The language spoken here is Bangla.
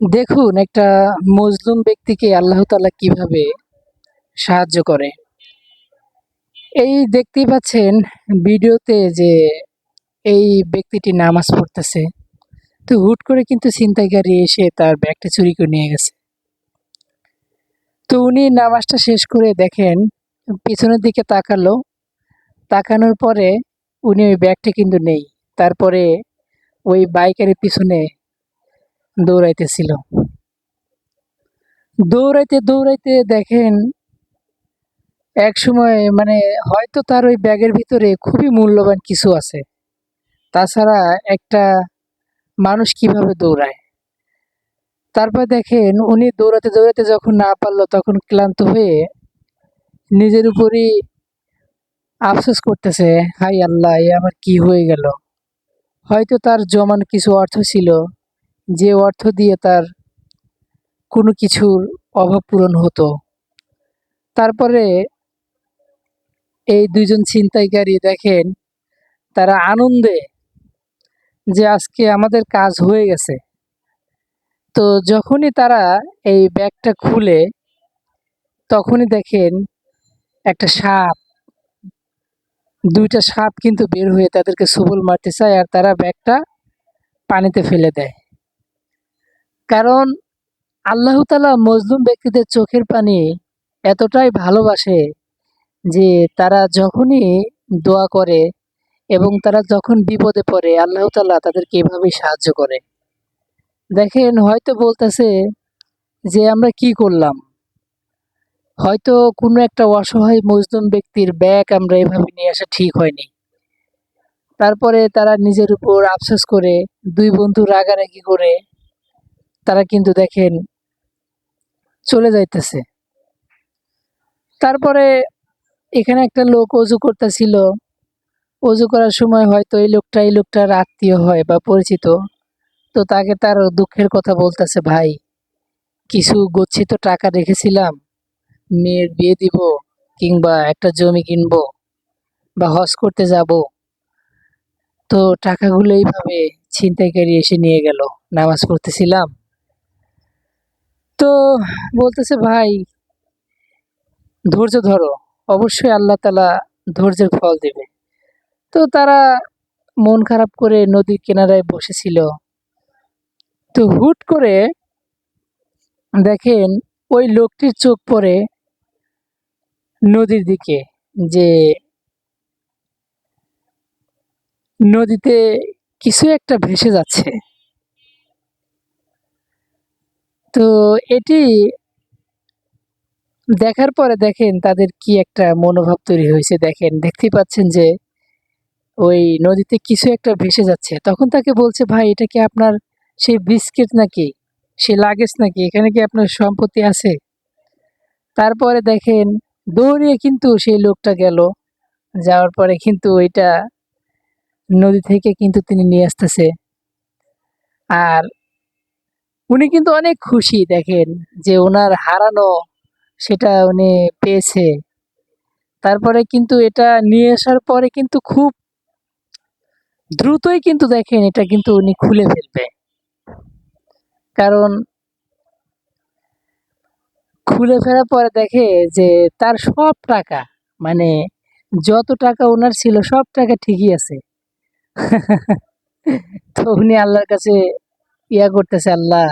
দেখুন, একটা মজলুম ব্যক্তিকে আল্লাহ তাআলা কীভাবে সাহায্য করে। এই দেখতেই পাচ্ছেন ভিডিওতে যে এই ব্যক্তিটি নামাজ পড়তেছে। তো হুট করে কিন্তু ছিনতাইকারী এসে তার ব্যাগটা চুরি করে নিয়ে গেছে। তো উনি নামাজটা শেষ করে দেখেন, পিছনের দিকে তাকালো। তাকানোর পরে উনি ওই ব্যাগটা কিন্তু নেই। তারপরে ওই বাইকারের পিছনে দৌড়াইতেছিল। দৌড়াইতে, দৌড়াইতে দেখেন একসময় মানে হয়তো তার ওই ব্যাগের ভিতরে খুবই মূল্যবান কিছু আছে। তাছাড়া একটা মানুষ কীভাবে দৌড়ায়? তারপর দেখেন উনি দৌড়াতে, দৌড়াতে যখন না পারল তখন ক্লান্ত হয়ে নিজের উপরই আফসোস করতেছে, হাই আল্লাহ! আমার কি হয়ে গেল? হয়তো তার জমানো কিছু অর্থ ছিল, যে অর্থ দিয়ে তার কোনো কিছুর অভাব পূরণ হতো। তারপরে এই ২ জন ছিনতাইকারী দেখেন, তারা আনন্দে যে আজকে আমাদের কাজ হয়ে গেছে। তো যখনই তারা এই ব্যাগটা খুলে, তখনই দেখেন একটা সাপ, দুইটা সাপ কিন্তু বের হয়ে তাদেরকে ছোবল মারতে চায় আর তারা ব্যাগটা পানিতে ফেলে দেয়। কারণ আল্লাহ তালা মজলুম ব্যক্তিদের চোখের পানি এতটাই ভালোবাসে যে তারা যখনই দোয়া করে এবং তারা যখন বিপদে পড়ে, আল্লাহ তালা তাদেরকে এভাবেই সাহায্য করে। দেখেন, হয়তো বলতেছে যে আমরা কি করলাম? হয়তো কোনো একটা অসহায় মজলুম ব্যক্তির ব্যাগ আমরা এভাবে নিয়ে আসা ঠিক হয়নি। তারপরে তারা নিজের উপর আফসোস করে, দুই বন্ধু রাগারাগি করে তারা কিন্তু দেখেন চলে যাইতেছে। তারপরে এখানে একটা লোক অজু করতেছিল। অজু করার সময় হয়তো এই লোকটা এই লোকটার আত্মীয় হয় বা পরিচিত। তো তাকে তার দুঃখের কথা বলতেছে, ভাই কিছু গচ্ছিত টাকা রেখেছিলাম। মেয়ের বিয়ে দিব কিংবা একটা জমি কিনবো বা হজ করতে যাব। তো টাকাগুলো এইভাবে ছিনতাইকারী এসে নিয়ে গেল। নামাজ পড়তেছিলাম। তো বলতেছে, ভাই, ধৈর্য ধরো। অবশ্যই আল্লাহ তালা ধৈর্যের ফল দিবে। তো তারা মন খারাপ করে নদীর কিনারায় বসেছিল। তো হুট করে দেখেন, ওই লোকটির চোখ পড়ে নদীর দিকে, যে নদীতে কিছু একটা ভেসে যাচ্ছে। তো এটি দেখার পরে দেখেন তাদের কি একটা মনোভাব তৈরি হয়েছে দেখেন দেখতে পাচ্ছেন যে ওই নদীতে কিছু একটা ভেসে যাচ্ছে। তখন তাকে বলছে, ভাই, এটা কি আপনার সেই বিস্কিট নাকি? সে লাগেজ নাকি? এখানে কি আপনার সম্পত্তি আছে? তারপরে দেখেন, দৌড়িয়ে কিন্তু সেই লোকটা গেল। যাওয়ার পরে কিন্তু ওইটা নদী থেকে কিন্তু তিনি নিয়ে আসতেছে। আর উনি কিন্তু অনেক খুশি, দেখেন, যে উনার হারানো সেটা উনি পেয়েছে। তারপরে কিন্তু এটা নিয়ে আসার পরে কিন্তু খুব দ্রুতই কিন্তু দেখেন এটা কিন্তু উনি খুলে ফেলবে। কারণ খুলে ফেলার পরে দেখে যে তার সব টাকা মানে যত টাকা উনার ছিল সব টাকা ঠিকই আছে। তো উনি আল্লাহর কাছে ইয়া করতেছে, আল্লাহ।